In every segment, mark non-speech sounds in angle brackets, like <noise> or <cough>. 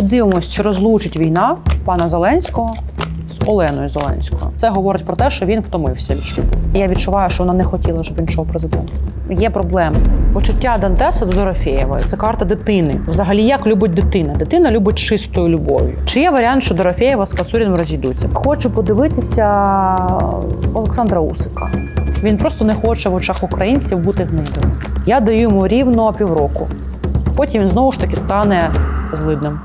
подивимось, чи розлучить війна пана Зеленського з Оленою Зеленською. Це говорить про те, що він втомився. Я відчуваю, що вона не хотіла, щоб він йшов президентом. Є проблеми. Почуття Дантеса до Дорофєєвої це карта дитини. Взагалі, як любить дитина? Дитина любить чистою любов'ю. Чи є варіант, що Дорофєєва з Кацуріном розійдуться? Хочу подивитися Олександра Усика. Він просто не хоче в очах українців бути гнидом. Я даю йому рівно півроку. Потім він знову ж таки стане злидним.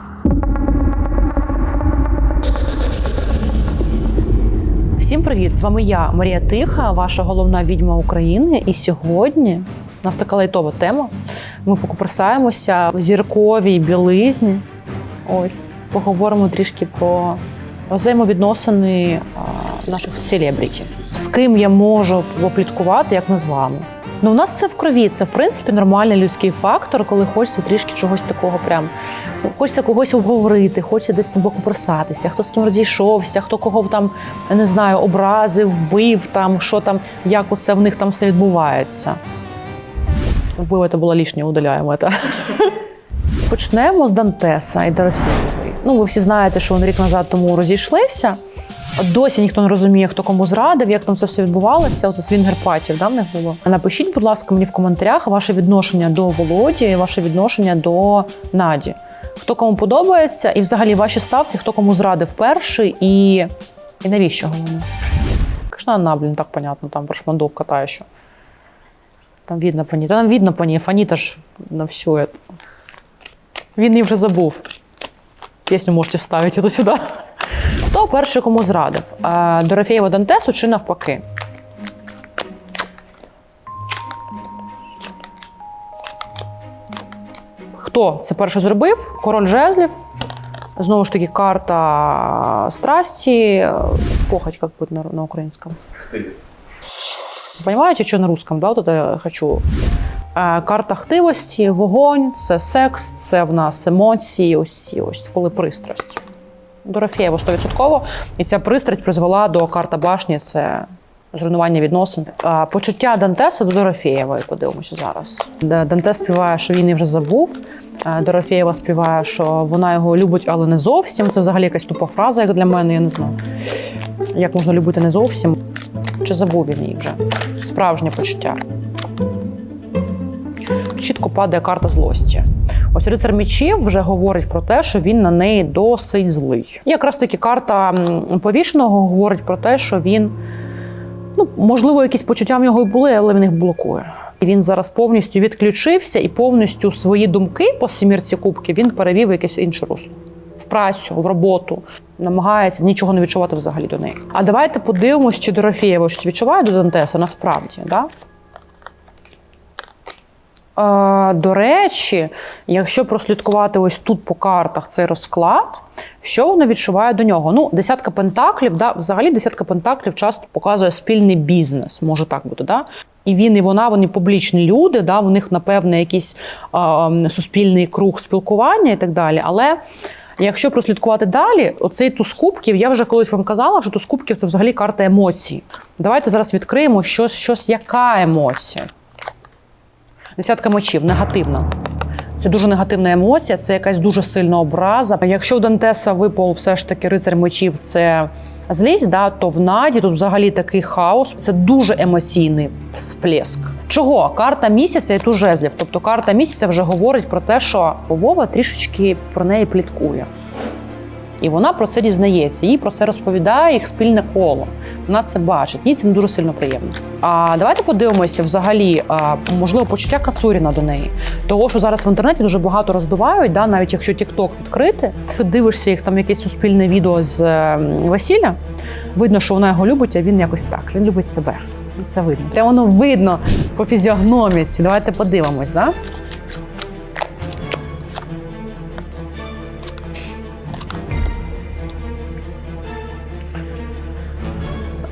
Всім привіт! З вами я, Марія Тиха, ваша головна відьма України. І сьогодні у нас така лайтова тема. Ми покупресаємося в зірковій білизні. Ось поговоримо трішки про взаємовідносини наших селебріті. З ким я можу попліткувати, як не з вами. Ну, у нас це в крові. Це в принципі нормальний людський фактор, коли хочеться трішки чогось такого прям. Хочеться когось обговорити, хочеться десь там покуперсатися, хто з ким розійшовся, хто кого там не знаю, образив, вбив, там що там, як оце в них там все відбувається. Вбив, це було лишнє, удаляємо це. <laughs> Почнемо з Дантеса і Дорофєєвої. Ну, ви всі знаєте, що вони рік назад тому розійшлися. Досі ніхто не розуміє, хто кому зрадив, як там це все відбувалося. Оце свінгер-патів, да, в них було. Напишіть, будь ласка, мені в коментарях ваше відношення до Володі і ваше відношення до Наді. Хто кому подобається, і взагалі ваші ставки, хто кому зрадив перший і, і навіщо головне. Конечно, она, блин, так понятно, там про шмандов катає що. Там видно по ній. Та там видно по ній, фаніта ж на все это. Він її вже забув. Пісню можете вставити сюди. Хто перший кому зрадив? Е, Дорофєєва Дантесу чи навпаки? Хто це перше зробив? Король жезлів. Знову ж таки, карта страсті. Похоть, як буде на, на українському. Понимаете, що на русском, да? От я хочу. Е, Карта хтивості, вогонь, це секс, це в нас емоції, ось ось коли пристрасть. Дорофєєво 100%. І ця пристрасть призвела до карта башні. Це зруйнування відносин. Почуття Дантеса до Дорофєєвої. Подивимося зараз. Дантес співає, що він її вже забув. Дорофєєва співає, що вона його любить, але не зовсім. Це взагалі якась тупа фраза, як для мене. Я не знаю, як можна любити не зовсім. Чи забув він її вже? Справжнє почуття. Чітко падає карта злості. Ось рицар мечів вже говорить про те, що він на неї досить злий. І якраз таки карта повішеного говорить про те, що він, ну, можливо, якісь почуття в нього і були, але він їх блокує. Він зараз повністю відключився і повністю свої думки по сімірці кубків він перевів в якесь інше русло. В працю, в роботу. Намагається нічого не відчувати взагалі до неї. А давайте подивимось, чи Дорофєєва щось відчуває до Дантеса насправді. Да? До речі, якщо прослідкувати ось тут по картах цей розклад, що вона відчуває до нього? Ну, десятка пентаклів, да, взагалі десятка пентаклів часто показує спільний бізнес, може так бути. Да? І він, і вона, вони публічні люди, да, у них, напевне, якийсь е, суспільний круг спілкування і так далі. Але якщо прослідкувати далі, оцей туз кубків, я вже колись вам казала, що туз кубків це взагалі карта емоцій. Давайте зараз відкриємо щось, щось яка емоція. Десятка мечів, негативна. Це дуже негативна емоція, це якась дуже сильна образа. Якщо у Дантеса випав все ж таки рицар мечів, це злість, да, то в Наді тут взагалі такий хаос. Це дуже емоційний сплеск. Чого? Карта місяця і ту жезлів. Тобто карта місяця вже говорить про те, що Вова трішечки про неї пліткує. І вона про це дізнається, їй про це розповідає їх спільне коло. Вона це бачить, їй це не дуже сильно приємно. А давайте подивимося взагалі, а, можливо, почуття Кацуріна до неї. Того, що зараз в інтернеті дуже багато роздувають, да, навіть якщо TikTok відкрити, ти дивишся їх там якесь суспільне відео з е, весілля, видно, що вона його любить, а він якось так. Він любить себе. Це видно. Прямо воно видно по фізіогноміці. Давайте подивимось, да?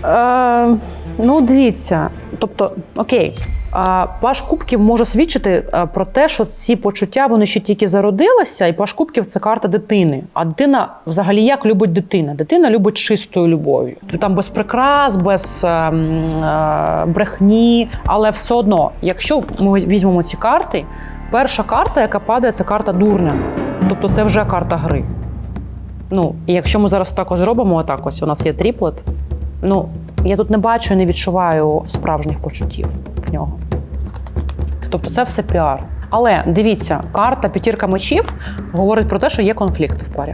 Е, ну, дивіться, тобто, окей, паш кубків може свідчити е, про те, що ці почуття вони ще тільки зародилися, і паш кубків це карта дитини. А дитина взагалі як любить дитина? Дитина любить чистою любов'ю. Там без прикрас, без е, м, е, брехні. Але все одно, якщо ми візьмемо ці карти, перша карта, яка падає, це карта дурня. Тобто це вже карта гри. Ну, і якщо ми зараз так ось зробимо, отак ось у нас є тріплет. Ну, я тут не бачу і не відчуваю справжніх почуттів в нього. Тобто це все піар. Але дивіться, карта п'ятірка мечів говорить про те, що є конфлікти в парі.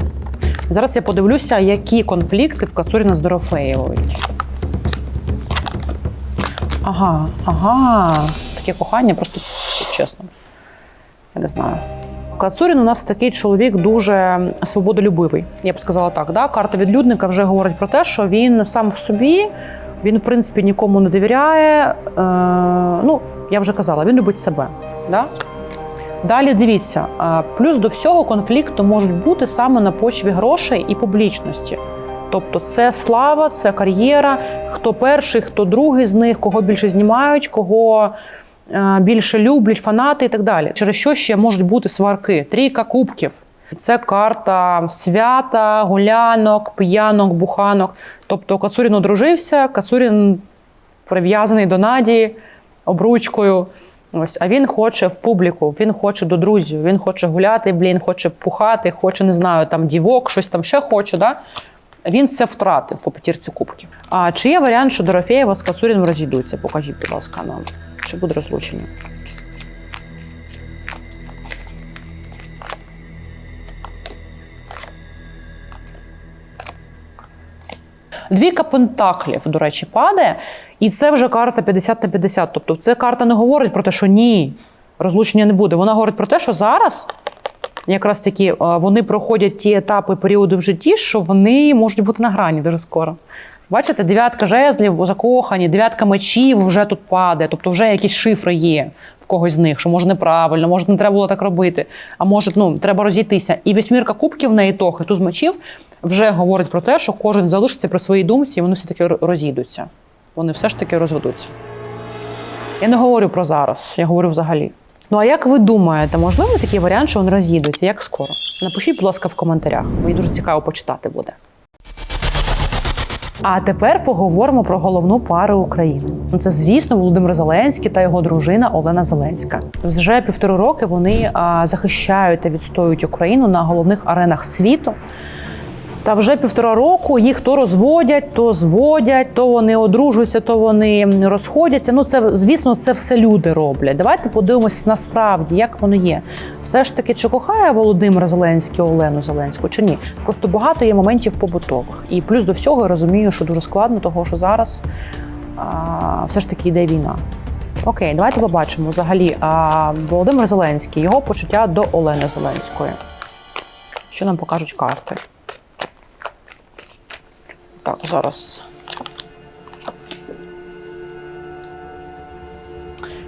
Зараз я подивлюся, які конфлікти в Кацуріна з Дорофеєвою. Ага, ага. Таке кохання, просто чесно. Я не знаю. Кацурін у нас такий чоловік дуже свободолюбивий. Я б сказала так. Да? Карта відлюдника вже говорить про те, що він сам в собі, він, в принципі, нікому не довіряє. Е, ну, я вже казала, він любить себе. Да? Далі дивіться, е, плюс до всього конфлікту можуть бути саме на почві грошей і публічності. Тобто це слава, це кар'єра, хто перший, хто другий з них, кого більше знімають, кого більше люблять, фанати і так далі. Через що ще можуть бути сварки? Трійка кубків. Це карта свята, гулянок, п'янок, буханок. Тобто Кацурін одружився, Кацурін прив'язаний до Наді обручкою. Ось, а він хоче в публіку, він хоче до друзів, він хоче гуляти, блін, хоче пухати, хоче, не знаю, там дівок, щось там ще хоче. Да? Він це втратив по п'ятірці кубків. А чи є варіант, що Дорофєєва з Кацуріном розійдуться? Покажіть, будь ласка, нам. Чи буде розлучення? Двійка пентаклів, до речі, падає, і це вже карта 50 на 50. Тобто, це карта не говорить про те, що ні, розлучення не буде. Вона говорить про те, що зараз якраз таки е, вони проходять ті етапи періоду в житті, що вони можуть бути на грані дуже скоро. Бачите, дев'ятка жезлів закохані, дев'ятка мечів вже тут падає, тобто вже якісь шифри є в когось з них, що може неправильно, може не треба було так робити, а може ну, треба розійтися. І вісьмірка кубків на ітог, і туз мечів вже говорить про те, що кожен залишиться при своїй думці, і вони все-таки розійдуться. Вони все ж таки розведуться. Я не говорю про зараз, я говорю взагалі. Ну а як ви думаєте, можливо такий варіант, що вони роз'їдуться? Як скоро? Напишіть, будь ласка, в коментарях. Мені дуже цікаво почитати буде. А тепер поговоримо про головну пару України. Це, звісно, Володимир Зеленський та його дружина Олена Зеленська. Вже півтори роки вони захищають та відстоюють Україну на головних аренах світу. Та вже півтора року їх то розводять, то зводять, то вони одружуються, то вони розходяться. Ну це звісно, це все люди роблять. Давайте подивимось насправді, як воно є. Все ж таки, чи кохає Володимир Зеленський Олену Зеленську, чи ні? Просто багато є моментів побутових. І плюс до всього я розумію, що дуже складно, того що зараз а, все ж таки йде війна. Окей, давайте побачимо взагалі а, Володимир Зеленський, його почуття до Олени Зеленської. Що нам покажуть карти? Так, зараз.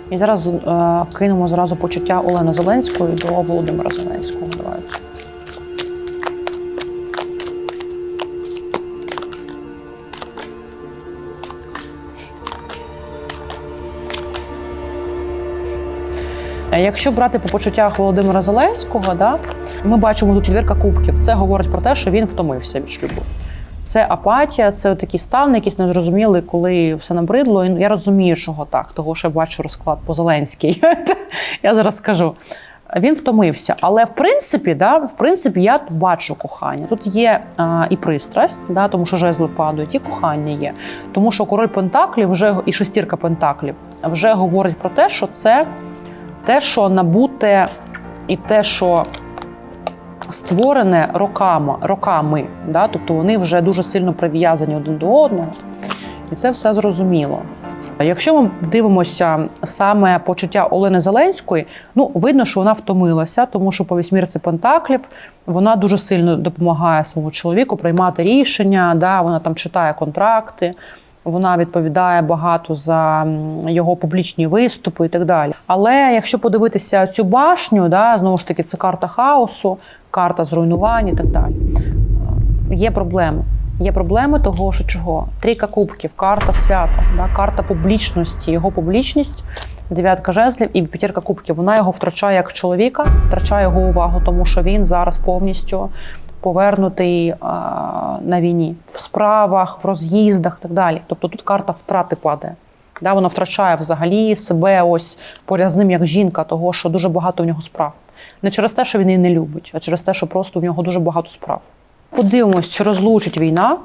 І зараз е, кинемо зразу почуття Олени Зеленської до Володимира Зеленського. Давайте. Якщо брати по почуттях Володимира Зеленського, да, ми бачимо тут четвірка кубків. Це говорить про те, що він втомився від шлюбу. Це апатія, це такий стан, якийсь незрозумілий, коли все набридло. І Я розумію, чого так, того що я бачу розклад по Зеленській. <laughs> Я зараз скажу. Він втомився, але в принципі, да, в принципі, я бачу кохання. Тут є а, і пристрасть, да, тому що жезли падають, і кохання є. Тому що король Пентаклів вже і шестірка Пентаклів вже говорить про те, що це те, що набуте, і те, що створене роками, роками да? тобто вони вже дуже сильно прив'язані один до одного, і це все зрозуміло. Якщо ми дивимося саме почуття Олени Зеленської, ну видно, що вона втомилася, тому що по вісьмірці Пентаклів вона дуже сильно допомагає своєму чоловіку приймати рішення. Да, Вона там читає контракти, вона відповідає багато за його публічні виступи і так далі. Але якщо подивитися цю башню, да, знову ж таки, це карта хаосу, карта зруйнувань і так далі. Є проблеми. Є проблеми того, що чого? Трійка кубків, карта свята, да, карта публічності, його публічність, дев'ятка жезлів і п'ятірка кубків. Вона його втрачає як чоловіка, втрачає його увагу, тому що він зараз повністю повернутий а, на війні в справах, в роз'їздах і так далі. Тобто тут карта втрати падає. Да, вона втрачає взагалі себе ось поряд з ним як жінка, того, що дуже багато в нього справ. Не через те, що він її не любить, а через те, що просто в нього дуже багато справ. Подивимось, чи розлучить війна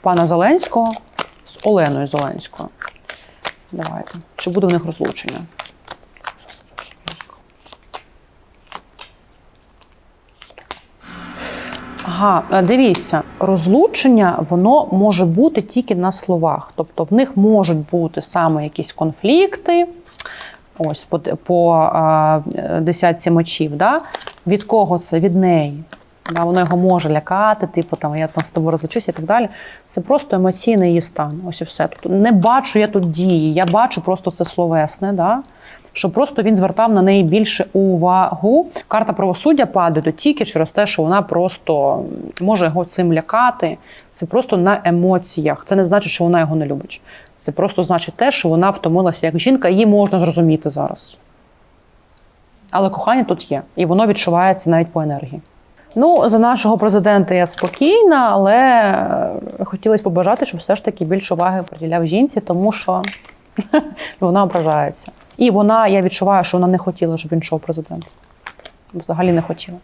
пана Зеленського з Оленою Зеленською. Давайте. Чи буде в них розлучення? Ага, е, дивіться, розлучення воно може бути тільки на словах. Тобто в них можуть бути саме якісь конфлікти. Ось по, по а, десятці мечів. Да? Від кого це? Від неї. Да? Воно його може лякати, типу там я там з тобою розлучуся і так далі. Це просто емоційний її стан. Ось і все. Тобто не бачу я тут дії, я бачу просто це словесне. Да? Що просто він звертав на неї більше увагу. Карта правосуддя падає то тільки через те, що вона просто може його цим лякати. Це просто на емоціях. Це не значить, що вона його не любить. Це просто значить те, що вона втомилася як жінка, її можна зрозуміти зараз. Але кохання тут є, і воно відчувається навіть по енергії. Ну, за нашого президента я спокійна, але е, хотілося побажати, щоб все ж таки більше уваги приділяв жінці, тому що <laughs> вона ображається. І вона, я відчуваю, що вона не хотіла, щоб він йшов президентом. Взагалі не хотіла.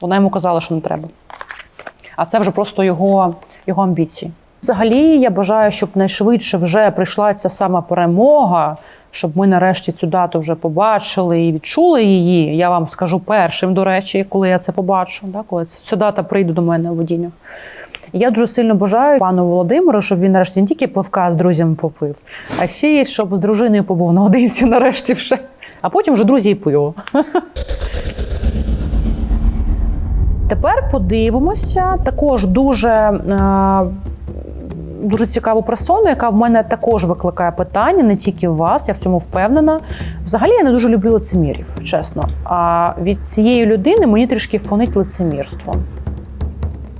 Вона йому казала, що не треба. А це вже просто його, його амбіції. Взагалі, я бажаю, щоб найшвидше вже прийшла ця сама перемога, щоб ми нарешті цю дату вже побачили і відчули її. Я вам скажу першим, до речі, коли я це побачу, да, коли ця дата прийде до мене у водіннях. Я дуже сильно бажаю пану Володимиру, щоб він нарешті не тільки пивка з друзями попив, а ще й щоб з дружиною побув наодинці <laughs> нарешті вже. А потім вже друзі і пиво. <laughs> Тепер подивимося. Також дуже, е, дуже цікаву персону, яка в мене також викликає питання, не тільки в вас, я в цьому впевнена. Взагалі я не дуже люблю лицемірів, чесно. А від цієї людини мені трішки фонить лицемірством.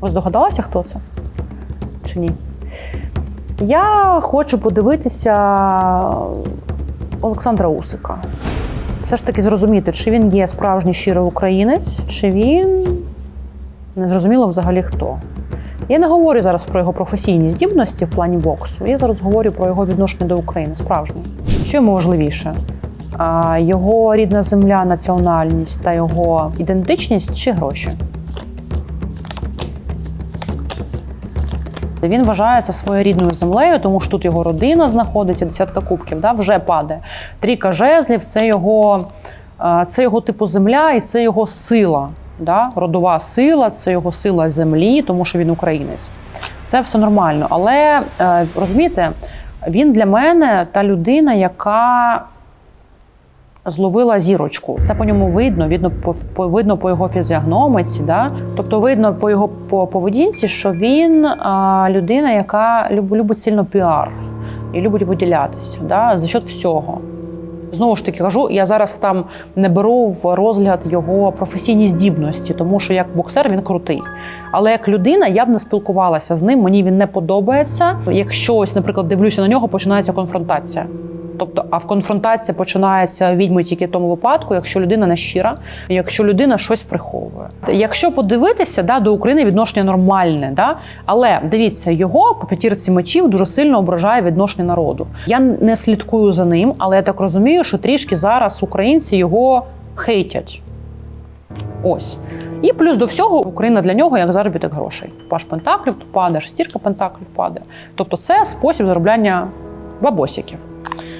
Ви здогадалися, хто це? Чи ні? Я хочу подивитися Олександра Усика. Все ж таки зрозуміти, чи він є справжній щирий українець, чи він не зрозуміло взагалі хто. Я не говорю зараз про його професійні здібності в плані боксу. Я зараз говорю про його відношення до України справжнє. Що йому важливіше? Його рідна земля, національність та його ідентичність чи гроші? Він вважається своєрідною землею, тому що тут його родина знаходиться, десятка кубків, да, вже падає. Трійка жезлів це його, це його типу земля і це його сила. Да? Родова сила, це його сила землі, тому що він українець. Це все нормально. Але е, розумієте, він для мене та людина, яка зловила зірочку. Це по ньому видно, видно по, видно по його фізіогномиці. Да? Тобто видно по його по поведінці, що він а, людина, яка люб, любить сильно піар і любить виділятися да? за счет всього. Знову ж таки кажу, я зараз там не беру в розгляд його професійні здібності, тому що як боксер він крутий. Але як людина я б не спілкувалася з ним, мені він не подобається. Якщо ось, наприклад, дивлюся на нього, починається конфронтація. Тобто, а в конфронтація починається відьми тільки в тому випадку, якщо людина не щира, якщо людина щось приховує. Якщо подивитися, да, до України відношення нормальне, да, але дивіться, його по п'ятірці мечів дуже сильно ображає відношення народу. Я не слідкую за ним, але я так розумію, що трішки зараз українці його хейтять. Ось. І плюс до всього Україна для нього як заробіток грошей. Паш Пентаклів тут падає, шестірка Пентаклів падає. Тобто це спосіб заробляння бабосиків.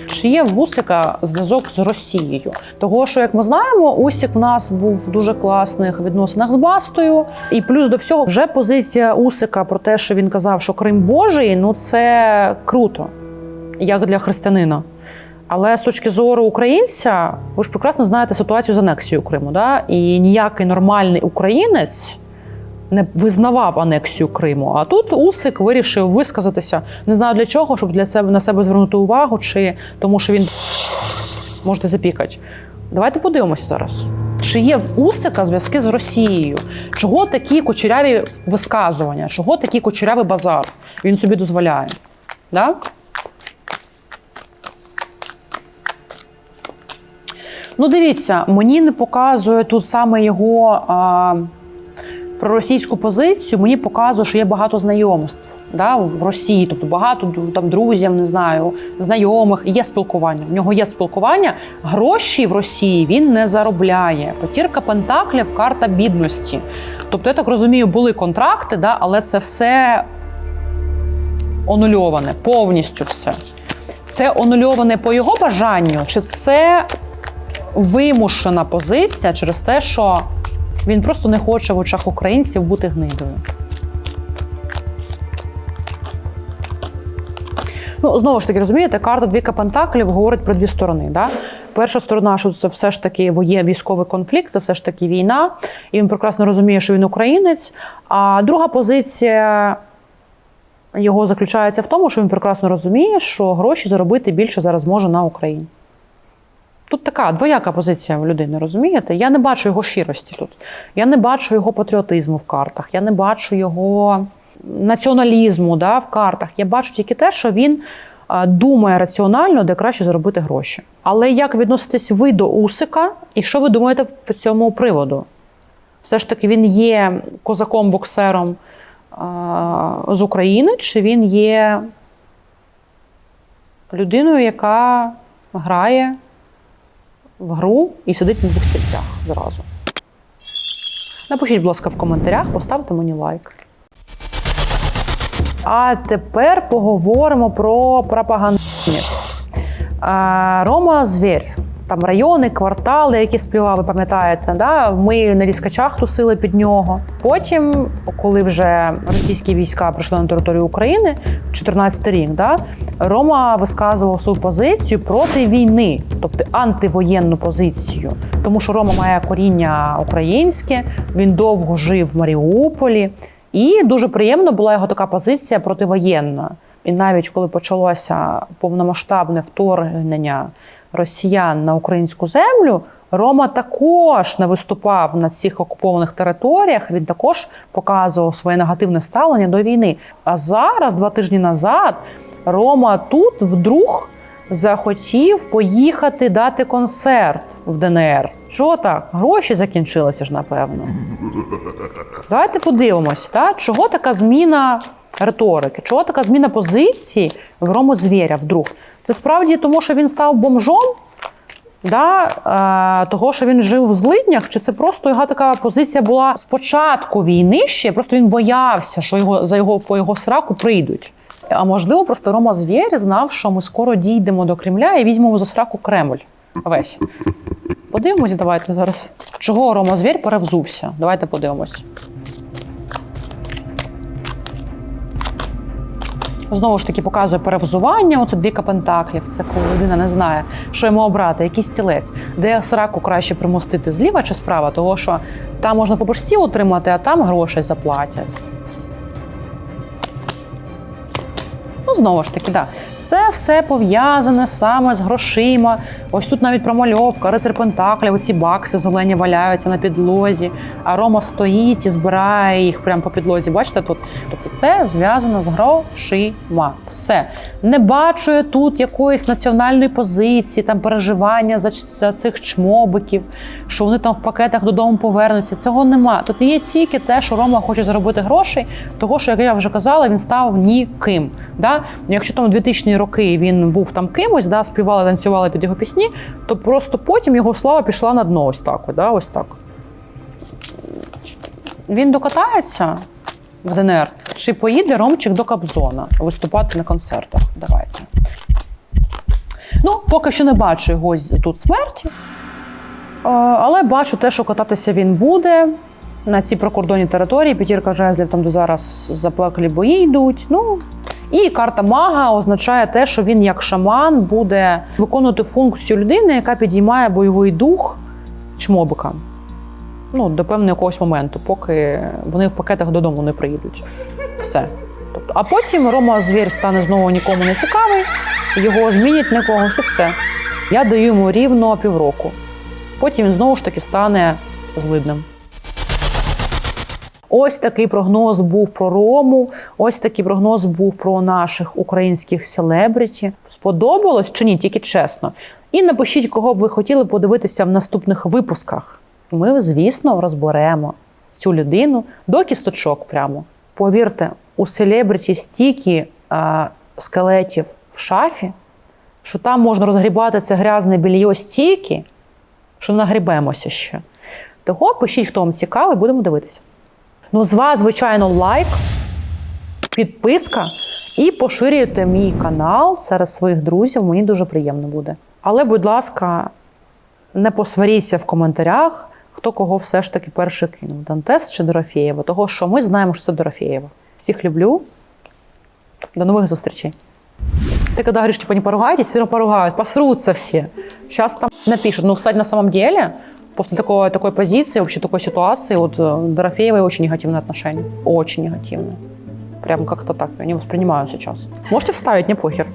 Чи є в Усика зв'язок з Росією? Того, що як ми знаємо, Усік в нас був в дуже класних відносинах з Бастою, і плюс до всього, вже позиція Усика про те, що він казав, що Крим Божий, ну це круто, як для християнина. Але з точки зору українця, ви ж прекрасно знаєте ситуацію з анексією Криму, да? і ніякий нормальний українець не визнавав анексію Криму. А тут Усик вирішив висказатися. Не знаю для чого, щоб для себе на себе звернути увагу, чи тому, що він можете запікати. Давайте подивимося зараз. Чи є в Усика зв'язки з Росією? Чого такі кучеряві висказування? Чого такий кучерявий базар? Він собі дозволяє. Да? Ну, дивіться, мені не показує тут саме його. А, про російську позицію мені показує, що є багато знайомств да, в Росії, тобто багато там друзів, не знаю, знайомих. Є спілкування. В нього є спілкування. Гроші в Росії він не заробляє. Потірка Пентаклів карта бідності. Тобто, я так розумію, були контракти, да, але це все онульоване, повністю все. Це онульоване по його бажанню, чи це вимушена позиція через те, що він просто не хоче в очах українців бути гнидою. Ну, знову ж таки, розумієте, карта двійка пентаклів говорить про дві сторони. Да? Перша сторона, що це все ж таки є військовий конфлікт, це все ж таки війна, і він прекрасно розуміє, що він українець. А друга позиція його заключається в тому, що він прекрасно розуміє, що гроші заробити більше зараз може на Україні. Тут така двояка позиція в людини, розумієте? Я не бачу його щирості тут. Я не бачу його патріотизму в картах, я не бачу його націоналізму да, в картах. Я бачу тільки те, що він думає раціонально, де краще заробити гроші. Але як відноситесь ви до Усика, і що ви думаєте по цьому приводу? Все ж таки, він є козаком-боксером з України, чи він є людиною, яка грає в гру і сидить на двох стільцях зразу. Напишіть, будь ласка, в коментарях, поставте мені лайк. А тепер поговоримо про пропагандистів. Рома Звір. Там райони, квартали, які співав, ви пам'ятаєте, да? ми на ліскачах тусили під нього. Потім, коли вже російські війська прийшли на територію України, 14 рік, да? Рома висказував свою позицію проти війни, тобто антивоєнну позицію. Тому що Рома має коріння українське, він довго жив в Маріуполі, і дуже приємно була його така позиція противоєнна. І навіть коли почалося повномасштабне вторгнення росіян на українську землю, Рома також не виступав на цих окупованих територіях. Він також показував своє негативне ставлення до війни. А зараз, два тижні назад, Рома тут вдруг захотів поїхати дати концерт в ДНР. Що так? Гроші закінчилися ж, напевно. <laughs> Давайте подивимось, так? чого така зміна риторики, чого така зміна позиції в Рому Звєря вдруг? Це справді тому, що він став бомжом? Да, е, того, що він жив в злиднях, чи це просто його така позиція була з початку війни ще, просто він боявся, що його за його по його сраку прийдуть. А можливо, просто Рома Звєр знав, що ми скоро дійдемо до Кремля і візьмемо за сраку Кремль. Весь. Подивимося, давайте зараз. Чого Рома Звєр перевзувся? Давайте подивимось. Знову ж таки показує перевзування. Оце дві пентаклів. Це коли людина не знає, що йому обрати, який стілець, де сраку краще примостити зліва чи справа, того що там можна по борсі отримати, а там грошей заплатять. Ну, знову ж таки, да. Це все пов'язане саме з грошима. Ось тут навіть промальовка, рицар Пентаклів, оці бакси зелені валяються на підлозі, а Рома стоїть і збирає їх прямо по підлозі. Бачите тут? Тобто це зв'язано з грошима. Все. Не бачу я тут якоїсь національної позиції, там переживання за, за цих чмобиків, що вони там в пакетах додому повернуться. Цього нема. Тут є тільки те, що Рома хоче заробити грошей, того, що, як я вже казала, він став ніким. Да? Якщо там у 2000-ні роки він був там кимось, да, співали, танцювали під його пісні, то просто потім його слава пішла на дно. Ось так. Да? Ось так. Він докатається в ДНР, чи поїде Ромчик до Кобзона виступати на концертах. Давайте. Ну, поки що не бачу його тут смерті. Але бачу те, що кататися він буде на цій прикордонній території. П'ятірка жезлів там де зараз запеклі бої йдуть. Ну і карта мага означає те, що він як шаман буде виконувати функцію людини, яка підіймає бойовий дух чмобика. Ну, до певного якогось моменту, поки вони в пакетах додому не приїдуть. Все. Тобто, а потім Рома звір стане знову нікому не цікавий, його змінять на когось і все. Я даю йому рівно півроку. Потім він знову ж таки стане злидним. Ось такий прогноз був про Рому. Ось такий прогноз був про наших українських селебриті. Сподобалось чи ні? Тільки чесно. І напишіть, кого б ви хотіли подивитися в наступних випусках. Ми, звісно, розберемо цю людину до кісточок прямо. Повірте, у селебриті стільки е, скелетів в шафі, що там можна розгрібати це грязне більйо стільки, що нагрібемося ще. Того пишіть, хто вам цікавий, будемо дивитися. Ну, з вас, звичайно, лайк, підписка і поширюйте мій канал серед своїх друзів. Мені дуже приємно буде. Але, будь ласка, не посваріться в коментарях, хто кого все ж таки перший кинув: Дантес чи Дорофєєва. Того, що ми знаємо, що це Дорофєєва. Всіх люблю. До нових зустрічей. Ты когда говоришь, типа, не поругайтесь, все равно поругают, посрутся все. Сейчас там напишут. Ну, кстати, на самом деле, после такой, такой позиции, вообще такой ситуации, вот э, Дорофеевой очень негативное отношение. Очень негативное. Прям как-то так. Я не воспринимаю сейчас. Можете вставить, не похер.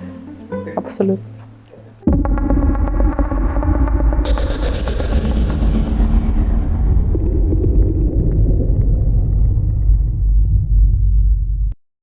Абсолютно.